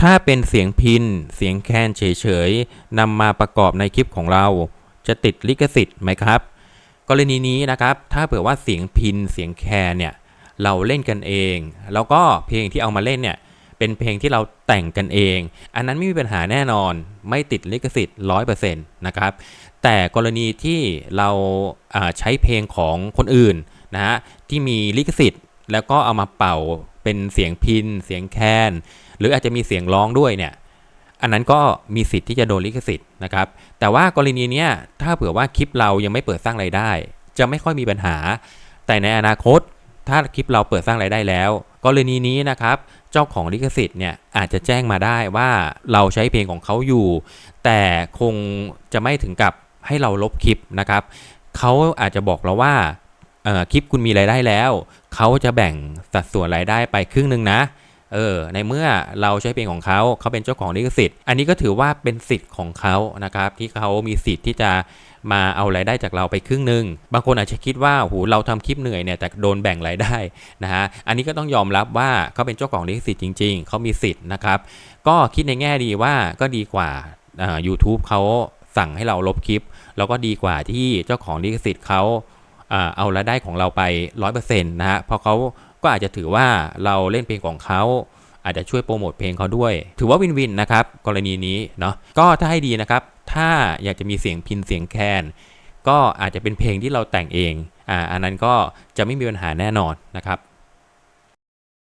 ถ้าเป็นเสียงพิน เสียงแคนเฉยๆนำมาประกอบในคลิปของเรา จะติดลิขสิทธิ์ไหมครับ กรณีนี้นะครับ ถ้าเผื่อว่าเสียงพิน เสียงแคนเนี่ย เราเล่นกันเอง แล้วก็เพลงที่เอามาเล่นเนี่ย เป็นเพลงที่เราแต่งกันเอง อันนั้นไม่มีปัญหาแน่นอน ไม่ติดลิขสิทธิ์100%นะครับ แต่กรณีที่เราาใช้เพลงของคนอื่นนะฮะ ที่มีลิขสิทธิ์ แล้วก็เอามาเป่าเป็นเสียงพิน เสียงแคน หรืออาจจะมีเสียงร้องด้วยเนี่ยอันนั้นก็มีสิทธิ์ที่จะโดนลิขสิทธิ์นะครับ แต่ว่ากรณีเนี้ยถ้าเผื่อว่าคลิปเรายังไม่เปิดสร้างรายได้ จะไม่ค่อยมีปัญหา แต่ในอนาคต ถ้าคลิปเราเปิดสร้างรายได้แล้ว กรณีนี้นะครับ เจ้าของลิขสิทธิ์เนี่ยอาจจะแจ้งมาได้ว่าเราใช้เพลงของเขาอยู่ แต่คงจะไม่ถึงกับให้เราลบคลิปนะครับเขาอาจจะบอกเราว่า คลิปคุณมีรายได้แล้ว เขาจะแบ่งสัดส่วนรายได้ไปครึ่งหนึ่งนะเออในเมื่อเราใช้เพลงของเขาเขาเป็นเจ้าของลิขสิทธิ์ อันนี้ก็ถือว่าเป็นสิทธิ์ของเขานะครับที่เขามีสิทธิ์ที่จะมาเอารายได้จากเราไปครึ่งหนึ่งบางคนอาจจะคิดว่าโหเราทำคลิปเหนื่อยเนี่ยแต่โดนแบ่งรายได้นะฮะอันนี้ก็ต้องยอมรับว่าเขาเป็นเจ้าของลิขสิทธิ์จริง ๆเขามีสิทธิ์นะครับก็คิดในแง่ดีว่าก็ดีกว่าอ่า YouTube เขาสั่งให้เราลบคลิป แล้วก็ดีกว่าที่เจ้าของลิขสิทธิ์เขา เอารายได้ของเราไป 100%นะฮะเพราะเขาก็อาจจะถือว่าเราเล่นเพลงของเขาอาจจะช่วยโปรโมทเพลงเขาด้วย ถือว่าวินวินนะครับกรณีนี้เนาะก็ถ้าให้ดีนะครับ ถ้าอยากจะมีเสียงพินเสียงแคนก็อาจจะเป็นเพลงที่เราแต่งเองอ่าอันนั้นก็จะไม่มีปัญหาแน่นอนนะครับ